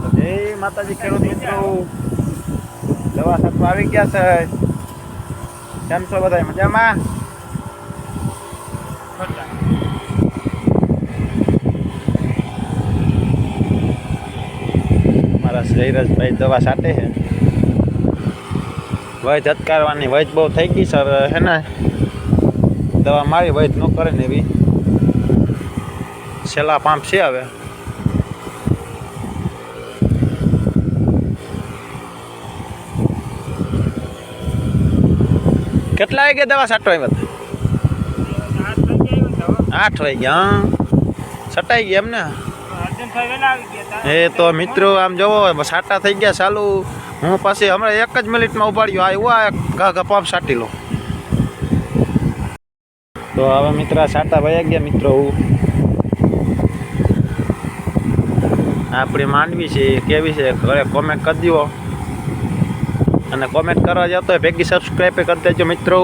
જય માતાજી ખેડૂત મિત્રો, દવા સાટવા આવી ગયા છે. કેમ છો બધા મજામાં? મારા શ્રીરજભાઈ દવા સાટે છે. વૈદ અટકારવાની વૈદ બહુ થઈ ગઈ સર હે ને? દવા મારી વૈદ ન કરે ને એવી. છેલ્લા પાંપ છે હવે. કેટલા વાગે દવા છાંટવા આવ્યા આઠ વાગે હા. છટાઈ ગયા એમને? એ તો મિત્રો, આમ જોવો સાટા થઈ ગયા ચાલુ. હું પછી હમણાં એક જ મિનિટમાં ઉપાડ્યો. આ આ ઘા ઘા પંપ સાટી લો. તો હવે મિત્ર સાટા ભાઈ ગયા મિત્રો. આપણી માંડવી છે કેવી છે? ઘરે કોમેન્ટ કરી દો અને કોમેન્ટ કરવા જતો હોય ભેગી સબસ્ક્રાઈબ કરી દેજો મિત્રો.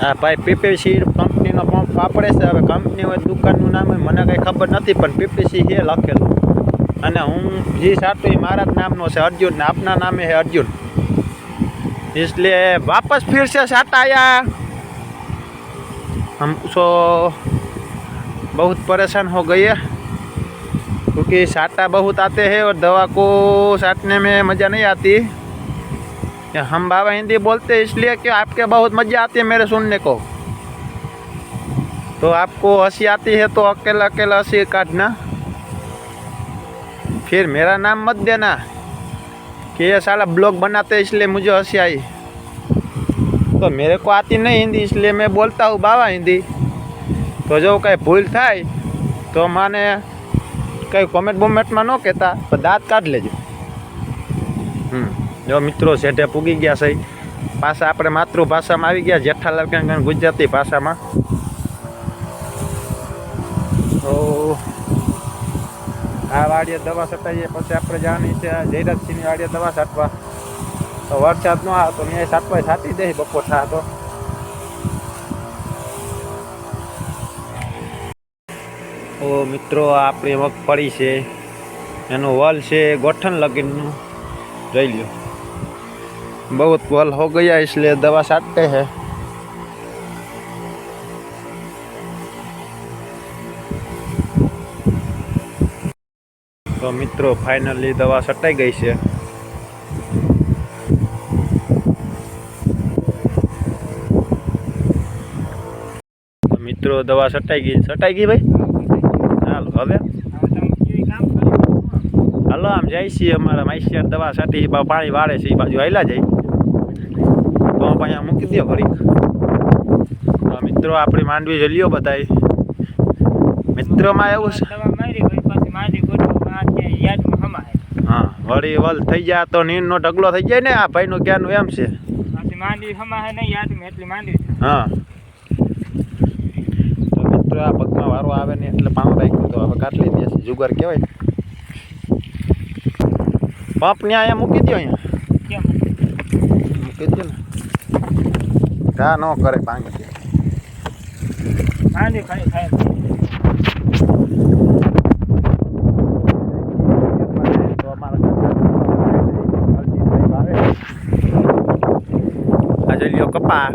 હા ભાઈ પીપીસી કંપનીનો પંપ વાપરે છે. હવે કંપની હોય, દુકાનનું નામ હોય, મને કંઈ ખબર નથી, પણ પીપીસી છે લખેલું. અને હું જે સાટું એ મારા જ નામનો છે અર્જુન, ને આપના નામે છે અર્જુન. એટલે વાપસ ફિર સે સાટાયા હમકો બહુ પરેશાન હો ગઈએ. क्योंकि साटा बहुत आते हैं और दवा को साटने में मज़ा नहीं आती। हम बाबा हिंदी बोलते हैं इसलिए कि आपके बहुत मज़ा आती है मेरे सुनने को। तो आपको हँसी आती है तो अकेला अकेला हँसी काटना। फिर मेरा नाम मत देना कि ये साला ब्लॉग बनाते इसलिए मुझे हँसी आई। तो मेरे को आती नहीं हिंदी इसलिए मैं बोलता हूँ बाबा हिंदी। तो जो कहीं भूल था तो माने કંઈ કોમેન્ટ બોમેન્ટમાં ન કહેતા પણ દાંત કાઢી લેજો. હમ, જો મિત્રો શેઠે પૂગી ગયા છે. પાછા આપણે માતૃભાષામાં આવી ગયા, જેઠાલાલ કંઈ ગુજરાતી ભાષામાં. તો આ વાડીએ દવા છટાઈએ, પછી આપણે જવાની છે જયરાજસિંહની વાડીએ દવા છાંટવા. તો વરસાદ ન આવે તો ત્યાં છાંટવા છાંટી દે, બપોર થા તો. તો મિત્રો આપણી મગફળી છે. એનો વલ છે ગોઠણ લગીનનું. જોઈ લ્યો. બહુ વલ હો ગયા એટલે દવા છાંટતે હે. તો મિત્રો, ફાઇનલી દવા સટાઈ ગઈ છે. મિત્રો, દવા છટાઈ ગઈ. છટાઈ ગઈ ભાઈ? હવે? હલો, આમ જાય છીએ અમારા માઈશિયાર દવા સાટી પાણી વાળે છે, એ બાજુ હાલ્યા જાય. તો અહીંયા મૂકી દે ફરી મિત્રો, આપણી માંડવી જલ્યો બધાય. મિત્રોમાં એવું છે? હા, વળી વલ થઈ જાય તો નીંદનો ઢગલો થઈ જાય ને આ ભાઈનું ક્યાંનું એમ છે? હા. તો મિત્રો, આ પગમાં વારો આવે ને એટલે પાઉં રાખ્યું. જુગાર કહેવાય. પંપ ને અહીંયા મૂકી દો અહીંયા. મૂકી દો ને. ઘા ન કરે પાંગ તો ખાઈ આ જઈ લ્યો કપા.